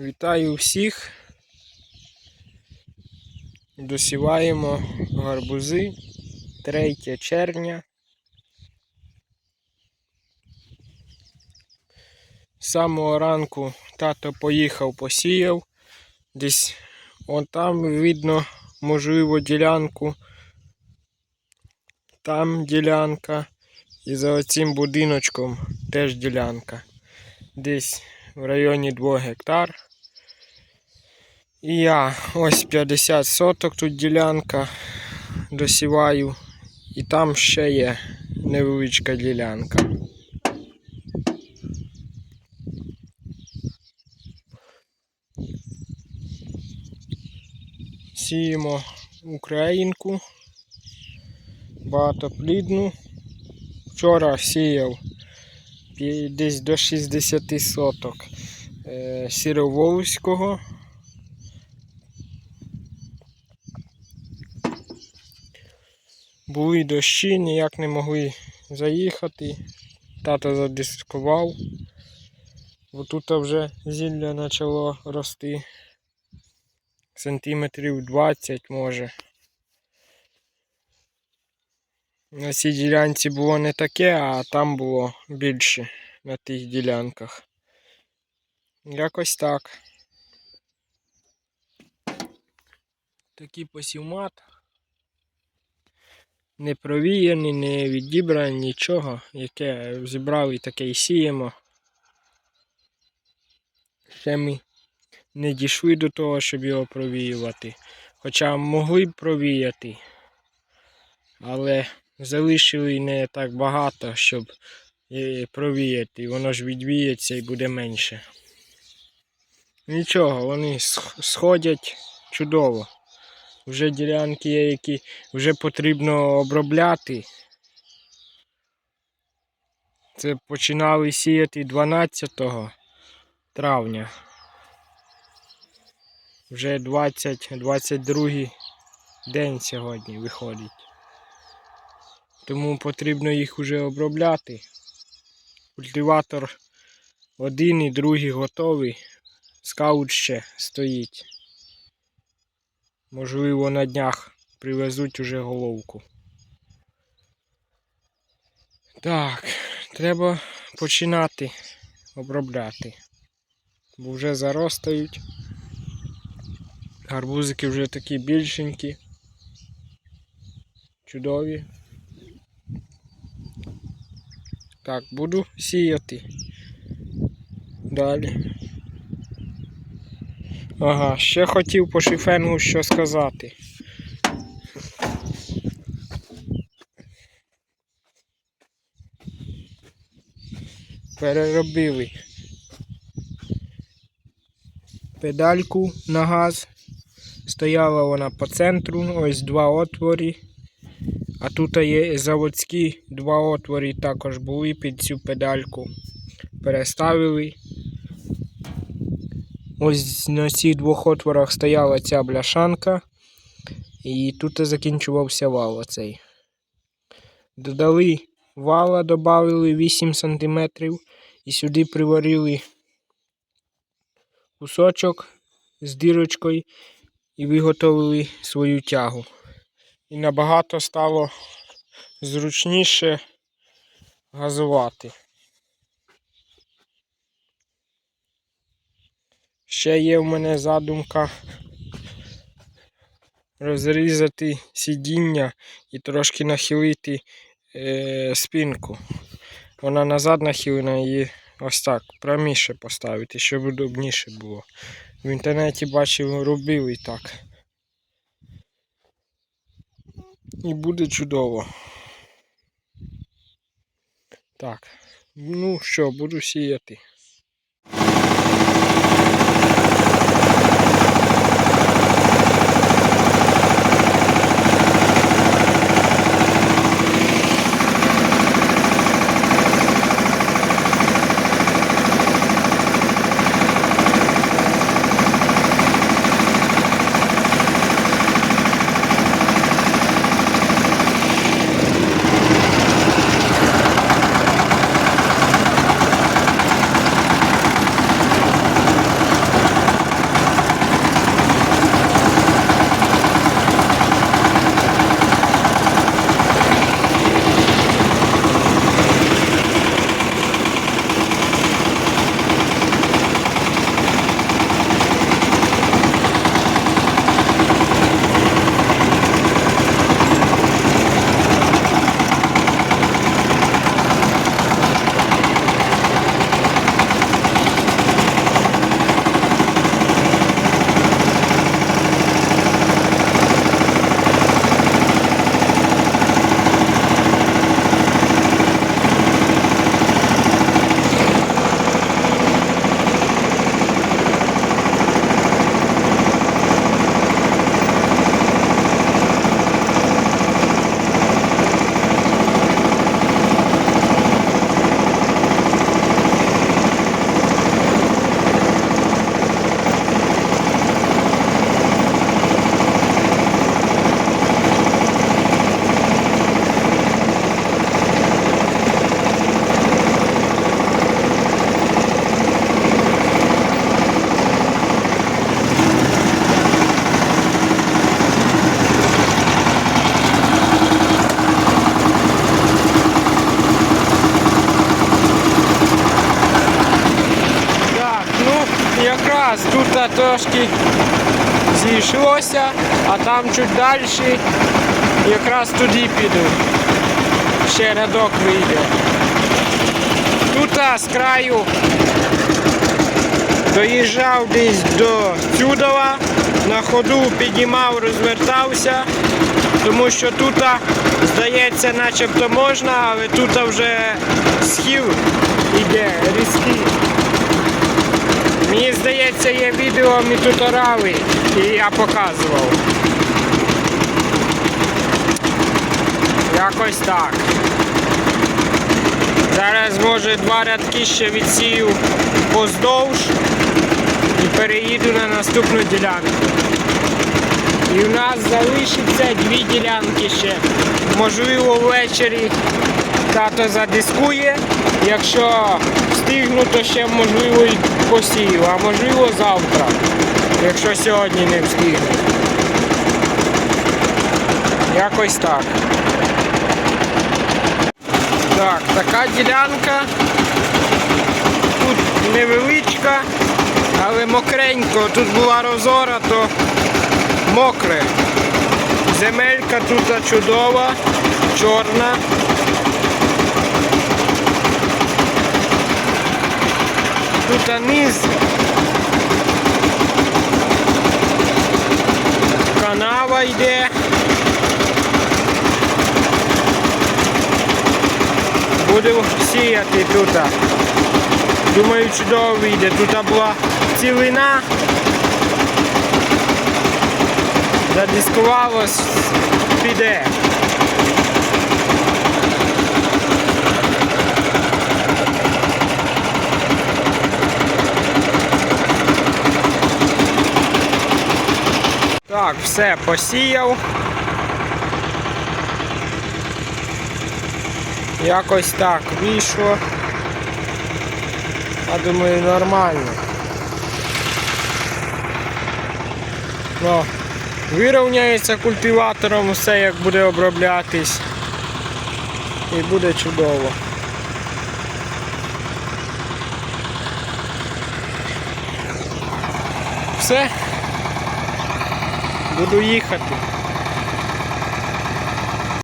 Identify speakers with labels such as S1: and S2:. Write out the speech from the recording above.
S1: Вітаю всіх. Досіваємо гарбузи 3 червня. З самого ранку тато поїхав, посіяв. Десь он там видно, можливо, ділянку. Там ділянка. І за оцим будиночком теж ділянка. Десь в районі 2 гектар. І я ось 50 соток тут ділянка досіваю. І там ще є невеличка ділянка. Сіємо українку багатоплідну. Вчора сіяв десь до 60 соток е, Були дощі, ніяк не могли заїхати. Тато задискував. Бо тут вже зілля почало рости. Сантиметрів 20 може. На цій ділянці було не таке, а там було більше на тих ділянках. Якось так. Такий посівмат. Не провіяний, не відібраний, нічого, яке зібрали, таке і сіємо. Ще ми не дійшли до того, щоб його провіювати. Хоча могли б провіяти, але залишили не так багато, щоб е, провіяти. Воно ж відвіється і буде менше. Нічого, вони сходять чудово. Вже ділянки є, які вже потрібно обробляти. Це починали сіяти 12 травня. Вже 20-22 день сьогодні виходить. Тому потрібно їх вже обробляти. Культиватор один і другий готовий. Скаут ще стоїть. Можливо, на днях привезуть уже головку. Так, треба починати обробляти. Бо вже заростають. Гарбузики вже такі більшенькі. Чудові. Так, буду сіяти. Далі. Ага, ще хотів по шифенгу що сказати. Переробили педальку на газ. Стояла вона по центру, ось два отвори. А тут є заводські два отвори також були під цю педальку. Переставили. Ось на цих двох отворах стояла ця бляшанка. І тут закінчувався вал оцей. Додали вала, додали 8 см і сюди приварили кусочок з дірочкою і виготовили свою тягу. І набагато стало зручніше газувати. Ще є в мене задумка розрізати сидіння і трошки нахилити е, спинку. Вона назад нахилена і ось так пряміше поставити, щоб удобніше було. В інтернеті бачив, робили так. І буде чудово. Так, ну що, буду сіяти. Трошки зійшлося, а там чуть далі якраз туди піду. Ще рядок вийде. Тут з краю доїжджав десь до Цюдова, на ходу піднімав, розвертався, тому що тут, здається, начебто можна, але тут вже схил іде різкий. Мені здається, є відео тут і я показував. Якось так. Зараз може два рядки ще відсію поздовж і переїду на наступну ділянку. І в нас залишиться дві ділянки ще. Можливо, ввечері тато задискує. Якщо встигну, то ще можливо і посію, а можливо завтра, якщо сьогодні не встигну. Якось так. Так, така ділянка. Тут невеличка, але мокренько. Тут була розора, то мокре. Земелька тут чудова, чорна. Тут низ. Канава йде. Буду сіяти тут. Думаю, чудово вийде. Тут була цілина. Задискувалось, піде. Так, все, посіяв. Якось так вийшло. Я думаю, нормально. Ну, вирівняється культиватором все, як буде оброблятись. І буде чудово. Все. Буду їхати.